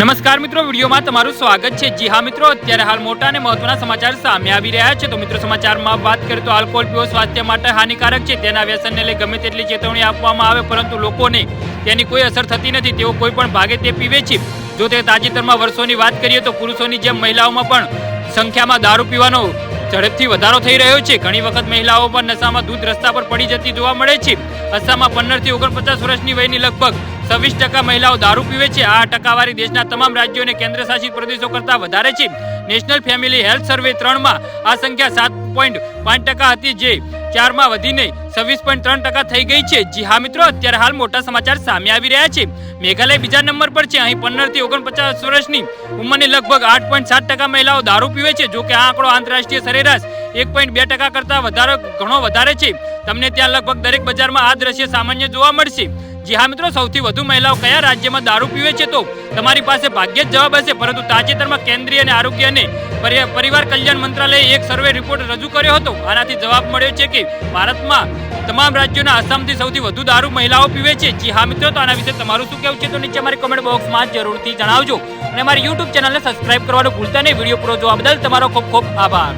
નમસ્કાર મિત્રો, વિડીયોમાં તમારું સ્વાગત છે. જી હા મિત્રો, અત્યારે હાલ મોટા અને મહત્વના સમાચાર સામે આવી રહ્યા છે. તો મિત્રો, સમાચારમાં વાત કરીએ તો આલ્કોહોલ પીવો સ્વાસ્થ્ય માટે હાનિકારક છે. તેના વ્યસનને લઈ ગમે તેટલી ચેતવણી આપવામાં આવે, પરંતુ લોકોને તેની કોઈ અસર થતી નથી. તેઓ કોઈ પણ ભાગે તે પીવે છે. જો તે તાજેતરમાં વર્ષોની વાત કરીએ તો પુરુષોની જેમ મહિલાઓમાં પણ સંખ્યામાં દારૂ પીવાનો ઝડપથી વધારો થઈ રહ્યો છે. ઘણી વખત મહિલાઓ પણ નશામાં દૂધ રસ્તા પર પડી જતી જોવા મળે છે. અસમમાં પંદરથી ઓગણપચાસ વર્ષની વયની લગભગ છવ્વીસ ટકા મહિલાઓ દારૂ પીવે છે. આ ટકાવારી દેશના તમામ રાજ્યો અને કેન્દ્ર શાસિત પ્રદેશો કરતાં વધારે છે. નેશનલ ફેમિલી હેલ્થ સર્વે ત્રણમાં આ સંખ્યા સાત પોઈન્ટ પાંચ ટકા હતી જે ચારમાં વધીને છવ્વીસ પોઈન્ટ ત્રણ ટકા થઈ ગઈ છે. જી હા મિત્રો, અત્યારે હાલ મોટા સમાચાર સામે આવી રહ્યા છે. મેઘાલય બીજા નંબર પર છે. અહીં પંદરથી ઓગણપચાસ વર્ષની ઉંમરની લગભગ આઠ પોઈન્ટ સાત ટકા મહિલાઓ દારૂ પીવે છે. જો કે આ આંકડો આંતરરાષ્ટ્રીય સરેરાશ એક પોઈન્ટ બે ટકા કરતાં વધારે ઘણો વધારે છે. તમને ત્યાં લગભગ દરેક બજારમાં આ દ્રશ્ય સામાન્ય જોવા મળશે. જી હા મિત્રો, સૌથી વધુ મહિલાઓ કયા રાજ્યમાં દારૂ પીવે છે તો તમારી પાસે ભાગ્યે જ જવાબ હશે, પરંતુ તાજેતરમાં કેન્દ્રીય અને આરોગ્ય અને પરિવાર કલ્યાણ મંત્રાલયે એક સર્વે રિપોર્ટ રજૂ કર્યો હતો. આનાથી જવાબ મળ્યો છે કે ભારતમાં તમામ રાજ્યોના આસામથી સૌથી વધુ દારૂ મહિલાઓ પીવે છે. જી હા મિત્રો, તો આના વિશે તમારું શું કહેવું છે તો નીચે અમારી કોમેન્ટ બોક્સમાં જરૂરથી જણાવજો. અને અમારી યુટ્યુબ ચેનલને સબસ્ક્રાઇબ કરવાનું ભૂલતા નહીં. વીડિયો પૂરો જોવા બદલ તમારો ખૂબ ખૂબ આભાર.